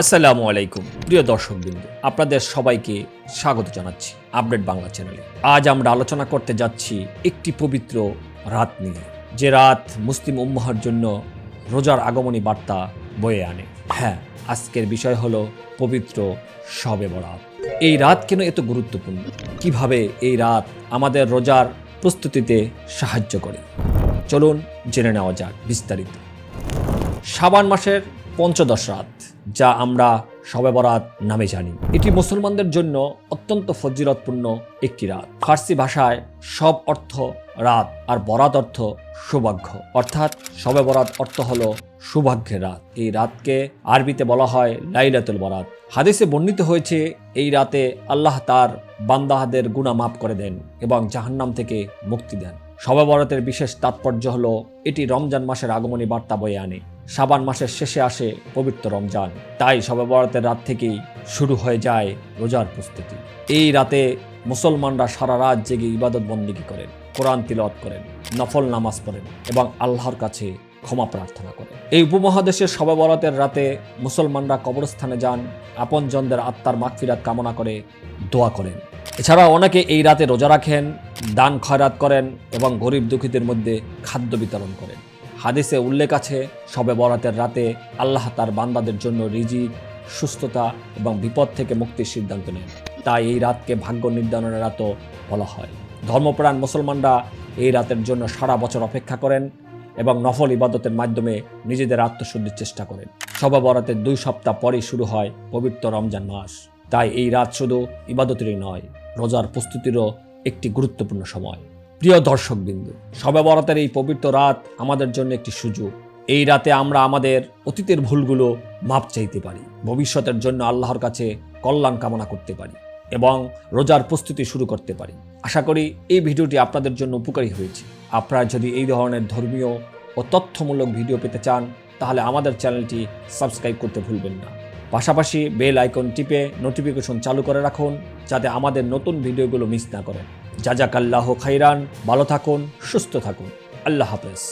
আসসালামু আলাইকুম, প্রিয় দর্শকবৃন্দ। আপনাদের সবাইকে স্বাগত জানাচ্ছি আপডেট বাংলা চ্যানেলে। আজ আমরা আলোচনা করতে যাচ্ছি একটি পবিত্র রাত নিয়ে, যে রাত মুসলিম উম্মাহার জন্য রোজার আগমনী বার্তা বয়ে আনে। হ্যাঁ আজকের বিষয় হলো পবিত্র শবে বরাত। এই রাত কেন এত গুরুত্বপূর্ণ? কীভাবে এই রাত আমাদের রোজার প্রস্তুতিতে সাহায্য করে? চলুন জেনে নেওয়া যাক বিস্তারিত। শাবান মাসের পঞ্চদশ রাত যা আমরা শবে বরাত নামে জানি। এটি মুসলমানদের জন্য অত্যন্ত ফজিরতপূর্ণ একটি রাত। ফার্সি ভাষায় সব অর্থ রাত আর বরাত অর্থ সৌভাগ্য। অর্থাৎ শবে বরাত অর্থ হল সৌভাগ্যের রাত। এই রাতকে আরবিতে বলা হয় লাইলাতুল বরাত। হাদিসে বর্ণিত হয়েছে, এই রাতে আল্লাহ তার বান্দাহাদের গুণা মাফ করে দেন এবং জাহান্নাম থেকে মুক্তি দেন। শবে বরাতের বিশেষ তাৎপর্য হলো, এটি রমজান মাসের আগমনী বার্তা বয়ে আনে। শাবান মাসের শেষে আসে পবিত্র রমজান। তাই শবে বরাতের রাত থেকেই শুরু হয়ে যায় রোজার প্রস্তুতি। এই রাতে মুসলমানরা সারা রাত জেগে ইবাদত বন্দিগি করেন, কোরআন তিলত করেন, নফল নামাজ পড়েন এবং আল্লাহর কাছে ক্ষমা প্রার্থনা করেন। এই উপমহাদেশের শবে বরাতের রাতে মুসলমানরা কবরস্থানে যান, আপনজনদের আত্মার মাগফিরাত কামনা করে দোয়া করেন। এছাড়া অনেকে এই রাতে রোজা রাখেন, দান খয়রাত করেন এবং গরিব দুঃখীদের মধ্যে খাদ্য বিতরণ করেন। হাদিসে উল্লেখ আছে শবে বরাতের রাতে আল্লাহ তার বান্দাদের জন্য রিজিক সুস্থতা এবং বিপদ থেকে মুক্তির সিদ্ধান্ত নেন। তাই এই রাতকে ভাগ্য নির্ধারণের রাতও বলা হয়। ধর্মপ্রাণ মুসলমানরা এই রাতের জন্য সারা বছর অপেক্ষা করেন এবং নফল ইবাদতের মাধ্যমে নিজেদের আত্মশুদ্ধির চেষ্টা করেন। শবে বরাতের দুই সপ্তাহ পরেই শুরু হয় পবিত্র রমজান মাস। তাই এই রাত শুধু ইবাদতেরই নয়, রোজার প্রস্তুতিরও একটি গুরুত্বপূর্ণ সময়। প্রিয় দর্শকবিন্দু শবে বরাতের এই পবিত্র রাত আমাদের জন্য একটি সুযোগ। এই রাতে আমরা আমাদের অতীতের ভুলগুলো মাপ চাইতে পারি, ভবিষ্যতের জন্য আল্লাহর কাছে কল্যাণ কামনা করতে পারি এবং রোজার প্রস্তুতি শুরু করতে পারি। আশা করি এই ভিডিওটি আপনাদের জন্য উপকারী হয়েছে। আপনারা যদি এই ধরনের ধর্মীয় ও তথ্যমূলক ভিডিও পেতে চান, তাহলে আমাদের চ্যানেলটি সাবস্ক্রাইব করতে ভুলবেন না। পাশাপাশি বেল আইকন টিপে নোটিফিকেশন চালু করে রাখুন, যাতে আমাদের নতুন ভিডিওগুলো মিস না করেন। জাজাকাল্লাহ খাইরান ভালো থাকুন সুস্থ থাকুন। আল্লাহ হাফেজ।